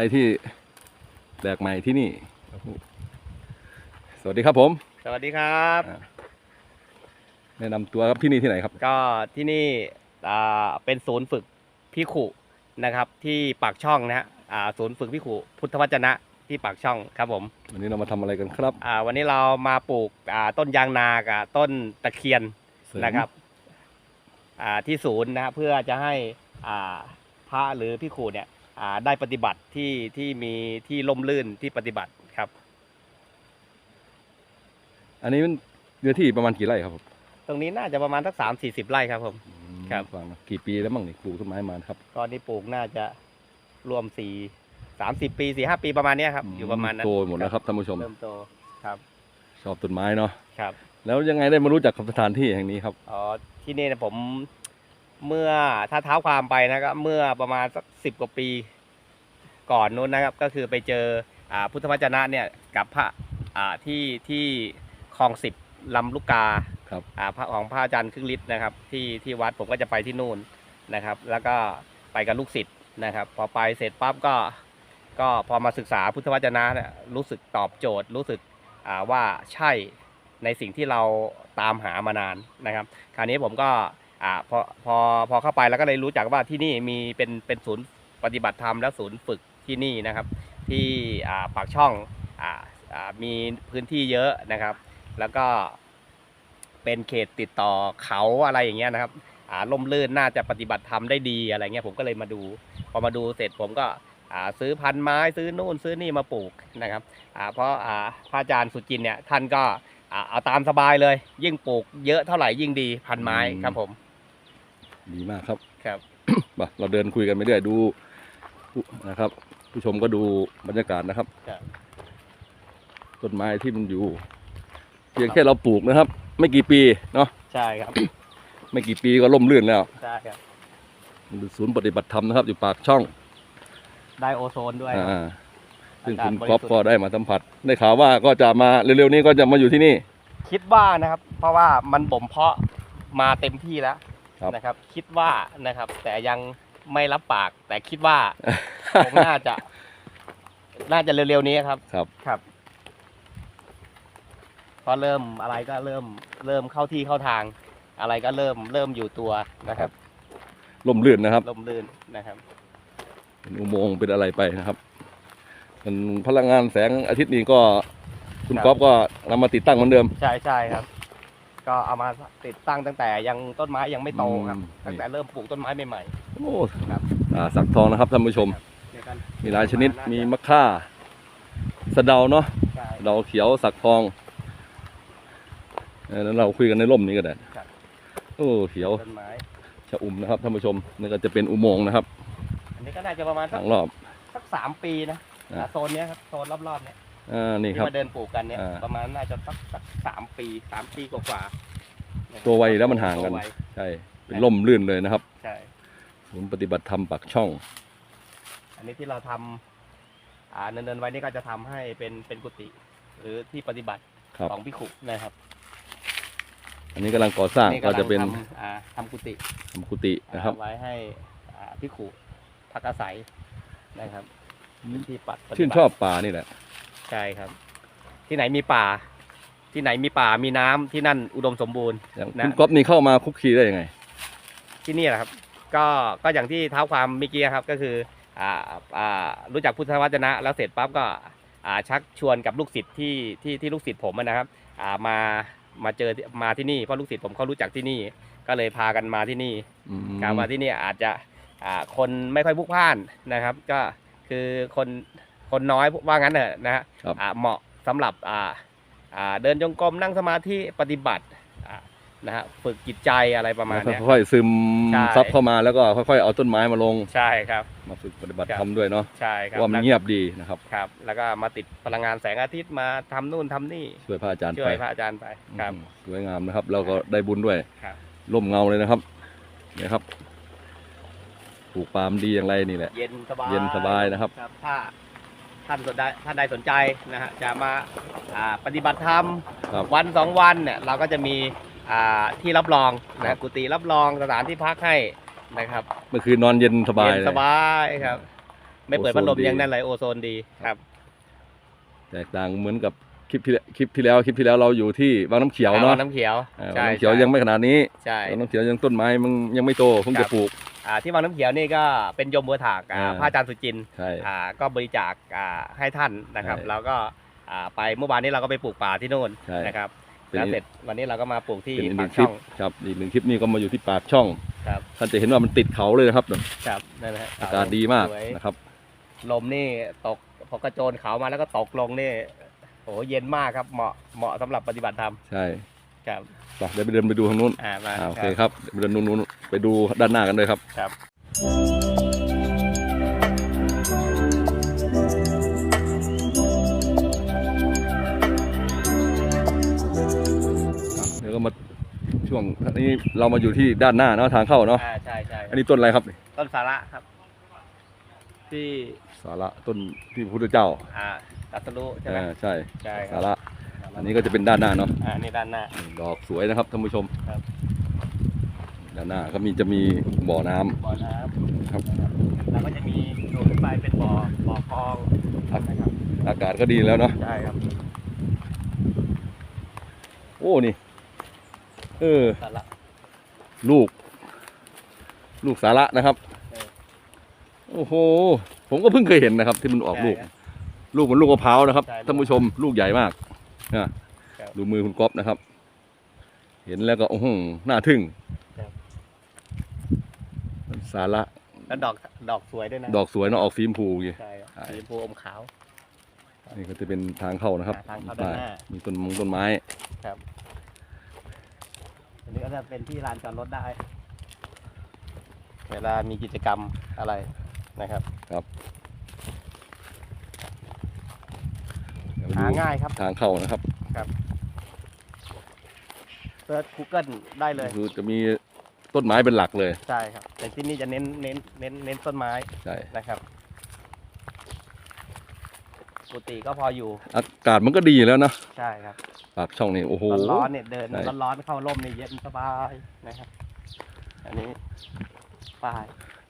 อะไรที่แปลกใหม่ที่นี่ สวัสดีครับผม สวัสดีครับอ่าแนะนำตัวครับที่นี่ที่ไหนครับ ก็ที่นี่อ่าเป็นศูนย์ฝึกพิขุนะครับ ที่ปากช่องนะฮะอ่าศูนย์ฝึกพิขุพุทธวจนะที่ปากช่องครับผมวันนี้เรามาทำอะไรกันครับอ่าวันนี้เรามาปลูกอ่าต้นยางนากับต้นตะเคียน เสมนะครับอ่าที่ศูนย์นะฮะเพื่อจะให้อ่าพระหรือพิขุเนี่ยอ่า ได้ปฏิบัติที่ที่มีที่ล่มลื่นที่ปฏิบัติครับ อันนี้มันเนื้อที่ประมาณกี่ไร่ครับผมตรงนี้น่าจะประมาณสักสามสี่สิบไร่ครับผม ครับ ฟังนะกี่ปีแล้วมั่งนี่ปลูกต้นไม้มาครับก็นี่ปลูกน่าจะรวมสี่สามสิบปีสี่ห้าปีประมาณเนี้ยครับ อยู่ประมาณนั้นโตหมดแล้วครับท่านผู้ชม เริ่มโตครับ ชอบต้นไม้เนาะครับ แล้วยังไงได้มารู้จักกับสถานที่แห่งนี้ครับ อ๋อ ที่นี่นะผม เมื่อถ้าเท้าความไปนะครับ เมื่อประมาณสักสิบกว่าปีก่อนนู้นนะครับ ก็คือไปเจออ่าพุทธวจนะเนี่ยกับพระอ่าที่ที่คลองสิบลำลูกกาครับอ่าพระของพระอาจารย์ครึ่งฤทธิ์นะครับ ที่ที่วัดผมก็จะไปที่นู่นนะครับ แล้วก็ไปกับลูกศิษย์นะครับ พอไปเสร็จปั๊บก็ก็พอมาศึกษาพุทธวจนะเนี่ยรู้สึกตอบโจทย์ รู้สึกอ่าว่าใช่ในสิ่งที่เราตามหามานานนะครับ คราวนี้ผมก็ อ่าพอพอพอเข้าไปแล้วก็เลยรู้จักว่าที่นี่มีเป็นเป็นศูนย์ปฏิบัติธรรมและศูนย์ฝึกที่นี่นะครับ ที่อ่าปากช่องอ่าอ่ามีพื้นที่เยอะนะครับ แล้วก็เป็นเขตติดต่อเขาอะไรอย่างเงี้ยนะครับอ่าล่มลื่นน่าจะปฏิบัติธรรมได้ดีอะไรเงี้ยผมก็เลยมาดู พอมาดูเสร็จผมก็อ่าซื้อพันไม้ซื้อนู่นซื้อนี่มาปลูกนะครับอ่าเพราะอ่าพระอาจารย์สุจินเนี่ยท่านก็อ่าเอาตามสบายเลย ยิ่งปลูกเยอะเท่าไหร่ยิ่งดีพันไม้ครับผม ดีมากครับครับมาเราเดินคุยกันไปเรื่อยดูนะครับ ผู้ชมก็ดูบรรยากาศนะครับครับต้นไม้ที่มันอยู่เพียงแค่เราปลูกนะครับ ไม่กี่ปีเนาะใช่ครับ ไม่กี่ปีก็ล่มลื่นแล้วใช่ครับมันเป็นศูนย์ปฏิบัติธรรมนะครับ อยู่ปากช่อง ได้โอโซนด้วยครับอ่าซึ่งอากาศคุณบริก๊อฟสุทธิ์ก็ได้มาสัมผัสได้ข่าวว่าก็จะมาเร็วๆนี้ก็จะมาอยู่ที่นี่ คิดว่านะครับ เพราะว่ามันบ่มเพาะมาเต็มที่แล้ว ครับ นะครับ คิดว่านะครับ แต่ยังไม่รับปาก แต่คิดว่าคงน่าจะ น่าจะเร็วๆนี้ครับ ครับ ครับพอเริ่มอะไรก็เริ่มเริ่มเข้าที่เข้าทาง อะไรก็เริ่มเริ่มอยู่ตัวนะครับล่มลื่นนะครับ ลมลื่นนะครับ เป็นอุโมงค์เป็นอะไรไปนะครับเป็นพลังงานแสงอาทิตย์นี้ก็ คุณครับ ก๊อฟก็นำมาติดตั้งเหมือนเดิม ใช่ใช่ครับ ก็เอามาติดตั้งตั้งแต่ยังต้นไม้ยังไม่โตครับ อืม ตั้งแต่เริ่มปลูกต้นไม้ใหม่ โอ้ครับ อ่าสักทองนะครับท่านผู้ชม ๆเดี๋ยวกันมีหลายชนิดมีมะค่า สะเดาเนาะใช่ สะเดาเขียวสักทองเออแล้วเราคุยกันในร่มนี้ก็ได้ครับ โอ้เขียวต้นไม้ ชะอุ่มนะครับท่านผู้ชมนี่ก็จะเป็นอุโมงค์นะครับอันนี้ก็น่าจะประมาณสัทากงรอบ สักสามปีนะอ่า โซนเนี้ยครับโซนรอบๆเนี้ย อ่านี่คที่รับ มาเดินปลูกกันเนี่ยอ่า ประมาณน่าจะสักสักสามปีสามปีกว่าๆนะครับตัวไวแล้วมันห่างกัน ตัวไวใช่ เป็นร่มลื่นเลยนะครับใช่ ศูนย์ปฏิบัติธรรมปากช่อง อันนี้ที่เราทำอ่าเนินๆไว้นี่ก็จะทำให้เป็นเป็นกุฏิหรือที่ปฏิบัติครับ ของพิขุนะครับอันนี้กำลังก่อสร้างก็จะเป็นกำลังทำอ่าทำกุฏิทำกุฏินะครับ ไว้ให้อ่าพิขุพักอาศัยนะครับเป็นที่ปัดปฏิบัติชื่นชอบป่านี่แหละ ใช่ครับ ที่ไหนมีป่า ที่ไหนมีป่ามีน้ำที่นั่นอุดมสมบูรณ์ อย่างนะ คุณก๊อฟนี่เข้ามาคุกคีได้ยังไง ที่นี่แหละครับ ก็ก็อย่างที่เท้าความเมื่อกี้ครับก็คืออ่าอ่ารู้จักพุทธวจนะแล้วเสร็จปั๊บก็อ่าชักชวนกับลูกศิษย์ที่ที่ที่ลูกศิษย์ผมอะนะครับอ่ามามาเจอที่มาที่นี่เพราะลูกศิษย์ผมเขารู้จักที่นี่ ก็เลยพากันมาที่นี่ อืมการมาที่นี่อาจจะอ่าคนไม่ค่อยพลุกพล่านนะครับ ก็คือคน คนน้อยว่างั้นเถอะนะฮะครับ อ่าเหมาะสำหรับอ่าอ่าเดินจงกรมนั่งสมาธิปฏิบัติอ่านะฮะฝึกจิตใจอะไรประมาณแล้วเนี้ย ค่อยๆซึมใช่ ซับเข้ามาแล้วก็ค่อยๆเอาต้นไม้มาลง ใช่ครับ มาฝึกปฏิบัติครับ ธรรมด้วยเนาะใช่ครับว่ามันเงียบดีนะครับครับ แล้วก็มาติดพลังงานแสงอาทิตย์มาทำนู่นทำนี่ช่วยพระอาจารย์ช่ไปวยพระอาจารย์ไปครับ อืมสวยงามนะครับ แล้วก็ได้บุญด้วยครับ ร่มเงาเลยนะครับเนี่ยครับปลูกปาล์มดีอย่างไรนี่แหละ เย็นสบายเย็นสบายนะครับถ้า ท่านสนใจท่านใดสนใจนะฮะจะมาอ่าปฏิบัติธรรมครับวันสองวันเนี่ยเราก็จะมีอ่าที่รับรองนะกุฏิรับรองสถานที่พักให้นะครับเมื่อคืนนอนเย็นสบายเย็นเลยสบายครับ ไม่เปิดพัดลมโอโซนดี ยังนั่นเลยโอโซนดีครับ แตกต่างเหมือนกับคลิปที่คลิปที่แล้วคลิปที่แล้วเราอยู่ที่วังน้ำเขียวเนาะอ่น้ำเขียวอ่าวัใช่งน้ำเขียวใช่ยังไม่ขนาดนี้ใช่ วังน้ำเขียวยังต้นไม้มันยังไม่โตเพิ่งครัจะบ ปลูก อ่าที่วังน้ำเขียวนี่ก็เป็นยมบัวถากอ่าอ่า พระอาจารย์สุจินต์ใช่ อ่าก็บริจาคอ่าให้ท่านนะครับ ใช่แล้วก็อ่าไปเมื่อวานนี้เราก็ไปปลูกป่าที่โน่นใช่ นะครับเป็นแล้วเสร็จวันนี้เราก็มาปลูกที่เป็นอีกหปานึ่กงคลิช่ปอง ครับอีกหนึ่งคลิปนี้ก็มาอยู่ที่ปากช่องครับ ท่านจะเห็นว่ามันติดเขาเลยนะครับครับนั่นนะฮะอากาศดีมากสวยนะครับ ลมนี่ตกพอกระโจนเขามาแล้วก็ตกลงนี่โอ้โหเย็นมากครับเหมาะเหมาะสำหรับปฏิบัติธรรม ใช่ ครับไปเดี๋ยวไปเดินไปดูทางนู้นอ่ามาอ่าโอเคครับเดี๋ยวไปเดินนู้นๆไปดูด้านหน้ากันเลยครับ ครับ เดี๋ยวก็มาช่วงนี้เรามาอยู่ที่ด้านหน้าเนาะทางเข้าเนาะอ่าใช่ใช่อันนี้ต้นอะไรครับต้นสาระครับ ที่สาระต้นที่พระพุทธเจ้าอ่าตัสรู้ใช่ไหมอ่าใช่ใช่คสารับระ อันนี้ก็จะเป็นด้านหน้าเนาะอ่านี่ด้านหน้า ดอกสวยนะครับท่านผู้ชมครับ ด้านหน้าก็มีจะมีบ่อน้ำ บ่อน้ำครับ แล้วก็จะมีโดดขึ้นไปเป็นบ่อบ่อคลองนะครับอากาศก็ดีแล้วเนาะใช่ครับโอ้นี่ เออ สาระลูก ลูกสาระนะครับเออโอ้โห ผมก็เพิ่งเคยเห็นนะครับ ที่มันออกลูก ใช่ครับ ลูกเหมันลูกมะพร้าวนะครับใช่ ท่านผู้ชมลูกใหญ่มาก นะครับดูมือคุณก๊อฟนะครับ เห็นแล้วก็โอ้โหน่าทึ่งครับสาระแล้วดอกดอกสวยด้วยนะ ดอกสวยเนาะออกฟิล์มพูอย่างงี้ใช่ครับใช่สีชมพูอมขาว นี่ก็จะเป็นทางเข้านะครับอ่าทางเข้าด้านหน้ามีต้นมงต้นไม้ครับอันนี้ก็จะเป็นที่ลานจอดรถได้ เวลามีกิจกรรมอะไรนะครับเดี๋ยวไป หาดูง่ายครับทางเข้านะครับเซิร์ช Google ได้เลยคือจะมีต้นไม้เป็นหลักเลยใช่ครับแต่ที่นี่จะเน้นเน้นเน้นเน้นต้นไม้ใช่นะครับกุฏิก็พออยู่ อากาศมันก็ดีแล้วนะใช่ครับปากช่องนี่โอ้โหร้อนๆเนี่ยเดินใช่ร้อนๆเข้าร่มเนี่ยเย็นสบายนะครับ อันนี้ป้าย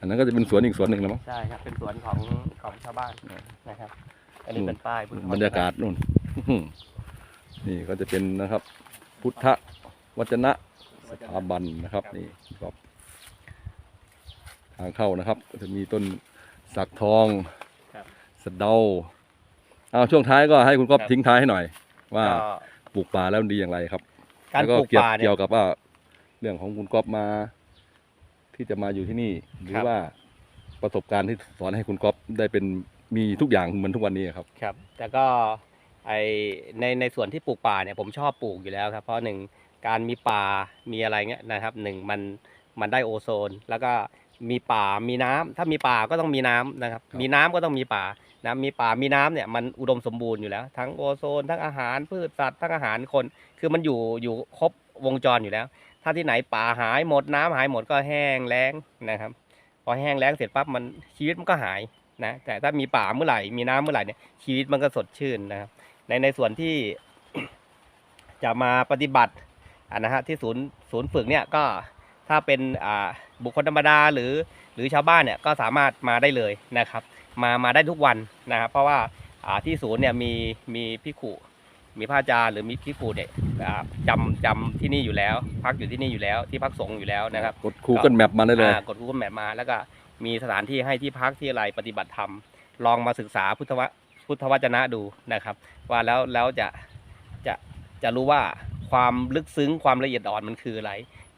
อันนั้นก็จะเป็นสวนอีกสวนหนึ่งแล้วมั้งใช่ครับเป็นสวนของของชาวบ้านใช่นะครับ อันนี้เป็นป้ายพุทธบรรยากาศนู่นอื้อหือนี่ก็จะเป็นนะครับ พุทธวจนะสถาบันนะครับ นี่ครับทางเข้านะครับ ก็จะมีต้นสักทองครับสะเดาเอาช่วงท้ายก็ให้คุณก๊อฟครับทิ้งท้ายให้หน่อย ว่าก็ปลูกป่าแล้วมันดีอย่างไรครับการแล้วปลูกเกี่ยวป่าเนี่ยเกี่ยวกับว่าเรื่องของคุณก๊อฟมา ที่จะมาอยู่ที่นี่ หรืครัอบว่าประสบการณ์ที่สอนให้คุณก๊อฟได้เป็น มีทุกอย่างเหมือนทุกวันนี้ครับ ครับ แต่ก็ไอในในส่วนที่ปลูกป่าเนี่ยผมชอบปลูกอยู่แล้วครับ เพราะหนึ่งการมีป่ามีอะไรเงี้ยนะครับหนึ่งมันมันได้โอโซน แล้วก็มีป่ามีน้ำถ้ามีป่าก็ต้องมีน้ำนะครับครับ มีน้ำก็ต้องมีป่านะมีป่ามีน้ำเนี่ยมันอุดมสมบูรณ์อยู่แล้ว ทั้งโอโซน ทั้งอาหารพืชสัตว์ทั้งอาหารคน คือมันอยู่อยู่ครบวงจรอยู่แล้ว ถ้าที่ไหนป่าหายหมดน้ำหายหมดก็แห้งแล้งนะครับ พอแห้งแล้งเสร็จปั๊บมันชีวิตมันก็หาย นะแต่ถ้ามีป่าเมื่อไหร่มีน้ำเมื่อไหร่เนี่ยชีวิตมันก็สดชื่นนะครับ ในในส่วนที่จะมาปฏิบัติอ่านะฮะที่ศูนย์ศูนย์ฝึกเนี่ยก็ถ้าเป็นอ่าบุคคลธรรมดาหรือหรือชาวบ้านเนี่ยก็สามารถมาได้เลยนะครับ มามาได้ทุกวันนะครับ เพราะว่าอ่าที่ศูนย์เนี่ยมีมีพิขุมีพระอาจารย์หรือมีพิขุเนี่ยอ่าจำจำที่นี่อยู่แล้ว พักอยู่ที่นี่อยู่แล้วที่พักสงฆ์อยู่แล้วนะครับ กด Google Map มาได้เลยอ่ากด Google Map มาแล้วก็ มีสถานที่ให้ที่พักที่อะไรปฏิบัติธรรม ลองมาศึกษาพุทธวะพุทธวจนะดูนะครับ ว่าแล้วแล้วจะจะจะรู้ว่าความลึกซึ้งความละเอียดอ่อนมันคืออะไร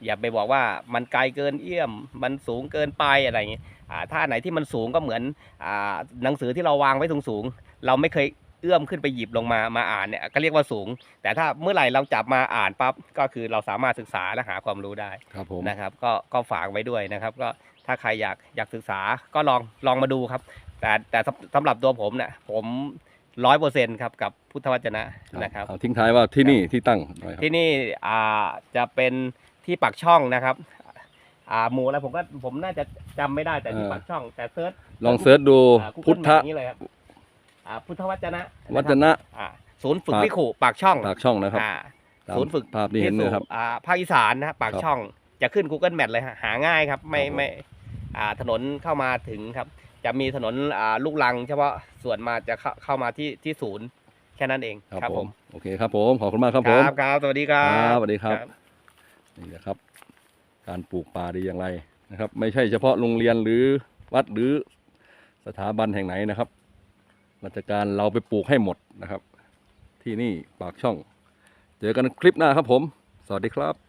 อย่าไปบอกว่ามันไกลเกินเอื้อม มันสูงเกินไปอะไรอย่างเงี้ยอ่าถ้าอันไหนที่มันสูงก็เหมือนอ่าหนังสือที่เราวางไว้สูงสูงๆเราไม่เคยเอื้อมขึ้นไปหยิบลงมามาอ่านเนี่ยก็เรียกว่าสูง แต่ถ้าเมื่อไหร่เราจับมาอ่านปั๊บก็คือเราสามารถศึกษาและหาความรู้ได้ครับผมนะครับ ก็ก็ฝากไว้ด้วยนะครับ ก็ ถ้าใครอยากอยากศึกษาก็ลองลองมาดูครับ แต่แต่สำสำหรับตัวผมเนี่ยผมร้อยเปอร์เซ็นต์ครับกับพุทธวจนะนะครับเอาทิ้งท้ายว่าที่นี่ที่ตั้งหน่อยครับที่นี่อ่าจะเป็นที่ปากช่องนะครับอ่าหมู่อะไรผมก็ผมน่าจะจำไม่ได้แต่ที่ปากช่อง แต่เซิร์ชลองเซิร์ชดูอ่า Google พุทธ Map อย่างนี้เลยครับอ่าพุทธวจนะวัจนะอ่าศูนย์ฝึกปากวิขุปากช่องปากช่องนะครับอ่าตามศูนย์ฝึกภาพที่เห็นเนะครับอ่าภาคอีสานนะปากครับช่องจะขึ้น Google Map เลยฮะหาง่ายครับ ไม่ครับผมไม่อ่า ถนนเข้ามาถึงครับ จะมีถนนอ่าลูกลัง เฉพาะส่วนมาจะเข้าเข้ามาที่ที่ศูนย์แค่นั้นเองครับผมโอเคครับผมขอบคุณมากครับผมครับครับสวัสดีครับครับสวัสดีครับนี่นะครับ การปลูกป่าดีอย่างไรนะครับ ไม่ใช่เฉพาะโรงเรียนหรือวัดหรือสถาบันแห่งไหนนะครับราชการเราไปปลูกให้หมดนะครับ ที่นี่ปากช่อง เจอกันคลิปหน้าครับผม สวัสดีครับ